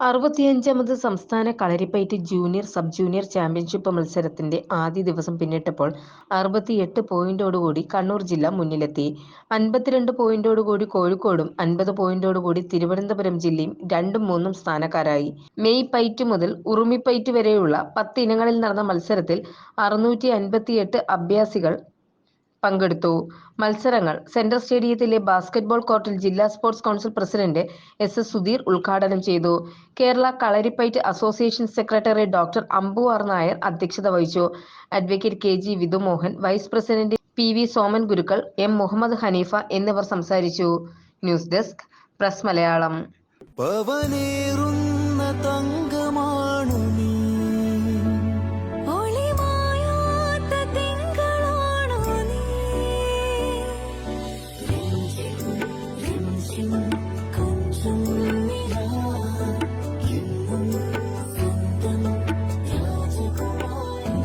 അറുപത്തിയഞ്ചാമത് സംസ്ഥാന Kalaripayattu junior sub junior championship മത്സരത്തിന്റെ ആദ്യ ദിവസം പിന്നിട്ടപ്പോൾ അറുപത്തിയെട്ട് പോയിന്റോടുകൂടി കണ്ണൂർ ജില്ല മുന്നിലെത്തി. അൻപത്തിരണ്ട് പോയിന്റോടുകൂടി കോഴിക്കോടും അൻപത് പോയിന്റോടുകൂടി തിരുവനന്തപുരം ജില്ലയും രണ്ടും മൂന്നും സ്ഥാനക്കാരായി. മെയ് പൈറ്റ് മുതൽ ഉറുമിപ്പൈറ്റ് വരെയുള്ള പത്ത് ഇനങ്ങളിൽ നടന്ന മത്സരത്തിൽ അറുന്നൂറ്റി അഭ്യാസികൾ പങ്കെടുത്തു. മത്സരങ്ങൾ. സെൻട്രൽ സ്റ്റേഡിയത്തിലെ ബാസ്കറ്റ്ബോൾ കോർട്ടിൽ ജില്ലാ sports council president S. S. Sudheer ഉദ്ഘാടനം ചെയ്തു. Kerala Kalaripayattu association secretary doctor Ambu R Nair അധ്യക്ഷത വഹിച്ചു. Advocate K. G. Vidhumohan vice president P. V. Soman Gurukkal M. Muhammad Hanifa എന്നിവർ സംസാരിച്ചു. News desk press Malayalam.